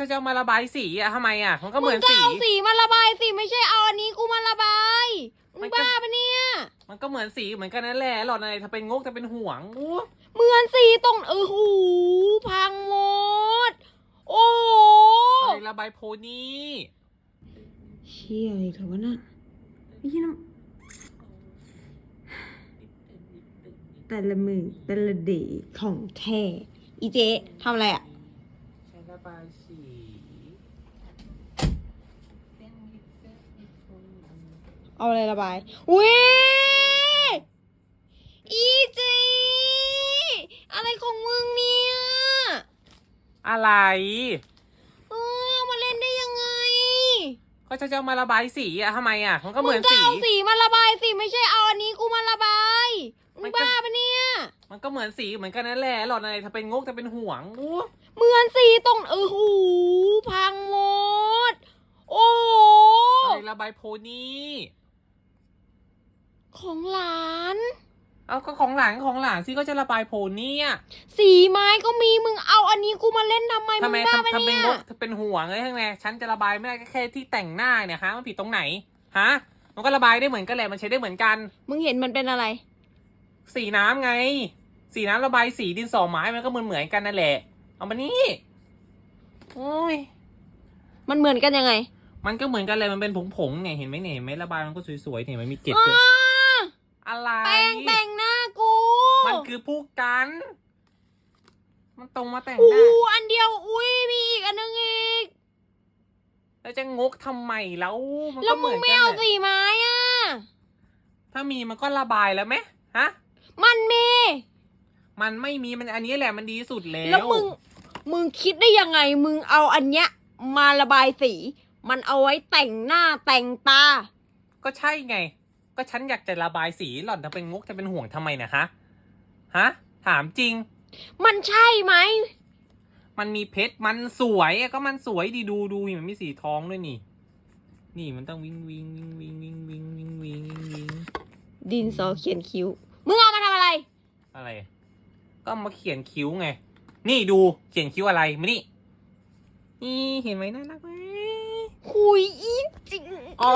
ถ้าจะเอามาระบายสีอะทำไมอะมันก็เหมึมืองนก็สีเอาสีมาระบายสิไม่ใช่เอาอันนี้กูมาระบายมัมึนงก็ บ้าปะเนี่ย มันก็เหมือนสีเหมือนกันนั่นแหละหล่อนอะไรถ้าเป็นงกจะเป็นห่วงอู้เหมือนสีตรงเออหูพังหมด โอ้โหอะไรระบายโพนี่เชี่ยอะไรกันวะน่ะไม่ใช่น้ำแต่ละมือแต่ละเดย์ของแท้อีเจ๊ทำอะไรอะ ใช้ระบายสี เอาอะไรระบายอุ้ยอีเจ๊อะไรของมึงเนี่ยอะไร เอ้ยเอามาเล่นได้ยังไงก็จะเอามาระบายสีอะทำไมอะมันก็เหมือนงก็สี เอาสีมาระบายสิไม่ใช่เอาอันนี้กูมาระบายมัมึนงก็ บ้าปะเนี่ย มันก็เหมือนสีเหมือนกันนั่นแหละหล่อนอะไรถ้าเป็นงกจะเป็นห่วงอู้เหมือนสีตรงเออหูพังหมด โอ้โหอะไรระบายโพนี่ ของหลาน เอาก็ของหลานของหลานสิก็จะระบายโพนี่อะสีไม้ก็มีมึงเอาอันนี้กูมาเล่นทำไมทำมึไมงบ้าทำปะทำเป็นเนี่ยงกถ้าเป็นห่วงเลยทั้งไงฉันจะระบายไม่ได้ก็แค่ที่แต่งหน้าเนี่ยฮะมันผิดตรงไหนฮะมันก็ระบายได้เหมือนกันแหละมันใช้ได้เหมือนกัน มึงเห็นมันเป็นอะไร สีน้ำไง สีน้ำระบายสีดินสอไม้มันก็เหมือนเหมือนกันนั่นแหละ เอามานี่โอ้ย มันเหมือนกันยังไงมันก็เหมือนกันเลยมันเป็นผงๆไงเห็นไหมเนี่ยเห็นไหมระบายมันก็สวยๆเนี่ยมันมีเกล็ดอ้าด้วย อะไร แป้งแต่งหน้ากูมันคือผู้กัน มันตรงมาแต่งหอู้น้าอันเดียว อุ้ยมีอีกอันนึงอีก แล้วจะงกทำไมแล้วมันแล้ก็วเหมึมืงอนไม่กันเอาแหละสีไม้อะ ถ้ามีมันก็ระบายแล้วไหมฮะ มันมี มันไม่มีมันอันนี้แหละมันดีที่สุดแล้ว แล้วมึง มึงคิดได้ยังไง มึงเอาอันเนี้ย มาระบายสี มันเอาไว้แต่งหน้าแต่งตา ก็ใช่ไง ก็ฉันอยากจะระบายสีหล่อนถ้าเป็นงกจะเป็นห่วงทำไมนะฮะฮะถามจริง มันใช่ไหม มันมีเพชรมันสวยอะก็มันสวยดีดูดูนี่มันมีสีทองด้วยนี่ นี่มันต้องวิงวิงวิงวิงวิงวิงวิงวิงวิงวิงดินสอเขียนคิ้ว มึงเอามาทำอะไร อะไร ก็มาเขียนคิ้วไง นี่ดูเขียนคิ้วอะไรมานี่นี่เห็นไหมน่ารักไหมหุยอีจริง อ๋อ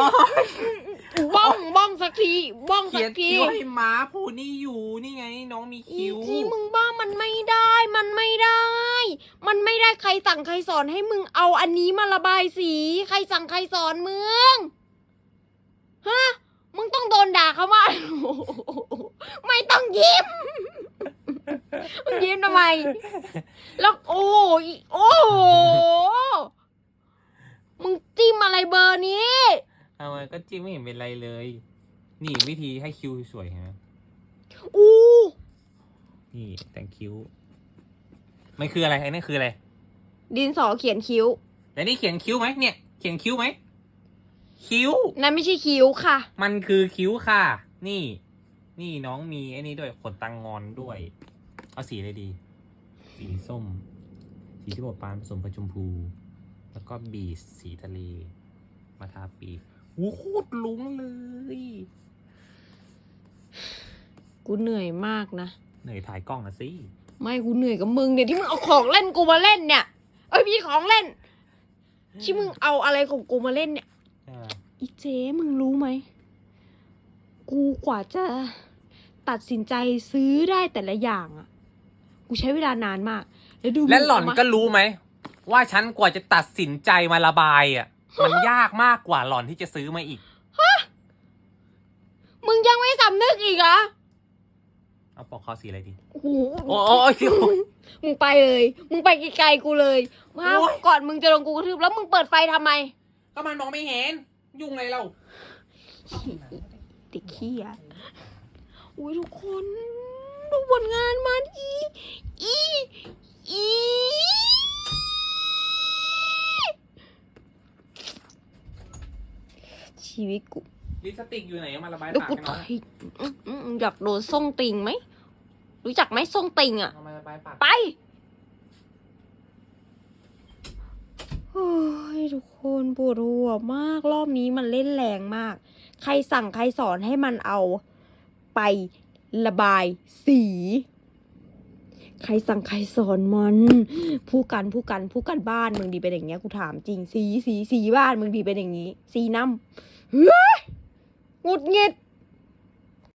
บ้องบ้องสักทีบ้องสัเขียกนทีคิ้วให้ม้าผูนี่อยู่นี่ไงน้องมีอีคิ้ว ที่มึงบ้ามันไม่ได้ มันไม่ได้ มันไม่ได้ใครสั่งใครสอนให้มึงเอาอันนี้มาระบายสี ใครสั่งใครสอนมึงฮะมึงต้องโดนด่าเขามาไม่ต้องยิ้มมึงยิ้มทำไม แล้วโอ้ยโอ้โหมึงจิ้มอะไรเบอร์นี้เอาไง ก็จิ้มไม่เห็นเป็นไรเลย นี่วิธีให้คิ้วสวยๆเห็นไหมอู้นี่แต่งคิ้ว มันคืออะไรไอ้นั่นคืออะไร ดินสอเขียนคิ้ว แล้วนี่เขียนคิ้วไหมเนี่ย เขียนคิ้วไหม คิ้ว นั่นไม่ใช่คิ้วค่ะ มันคือคิ้วค่ะ นี่ นี่น้องมีไอ้นี่ด้วยขนตังงอนด้วย เอาสีอะไรดี สีส้ม สีที่บดปานผสมกับชมพู แล้วก็บีสสีทะเล มาทาปีกโอ้โหโคตรลุ้งเลย กูเหนื่อยมากนะ เหนื่อยถ่ายกล้องอะสิ ไม่กูเหนื่อยกับมึงเนี่ยที่มึงเอาของเล่นกูมาเล่นเนี่ย เอ้ยพี่ของเล่น ที่มึงเอาอะไรของกูมาเล่นเนี่ยเอออีเจ๊มึงรู้ไหม กูกว่าจะตัดสินใจซื้อได้แต่ละอย่างอะกูใช้เวลานานมาก แล้วดูมึงและหล่อนเามาก็รู้ไหม ว่าฉันกว่าจะตัดสินใจมาระบายอะ มันยากมากกว่าหล่อนที่จะซื้อมาอีก มึงยังไม่สำนึกอีกเหรอเอาปอกคอสีอะไรดี โอ้โหโอ้โอ้ย มึงไปเลย มึงไปไกลๆกูเลยว่าโอ๊ยก่อนมึงจะลงกูกระทืบแล้วมึงเปิดไฟทำไมก็มันมองไม่เห็น ยุ่งอะไรเรา ติดขี้อะอุ้ยทุกคน ดูผลงานมันอี อี อี ชีวิตกูลิปสติกอยู่ไหนเอามาระบายแล้วปากกูให้น้องเฮ้ยอืมอืมอืมอยากโดนส่งติงไหม รู้จักไหมส่งติงอะ เอามาระบายปากไปโอ้ยทุกคนปวดหัวมากรอบนี้มันเล่นแรงมาก ใครสั่งใครสอนให้มันเอา ไประบายสี ใครสั่งใครสอนมันผู้กันผู้กันผู้กันบ้านมึงดีเป็นอย่างเงี้ยกูถามจริงสีสีสีบ้านมึงดีเป็นอย่างงี้ สีน้ำเฮ้ยห งุดหงิด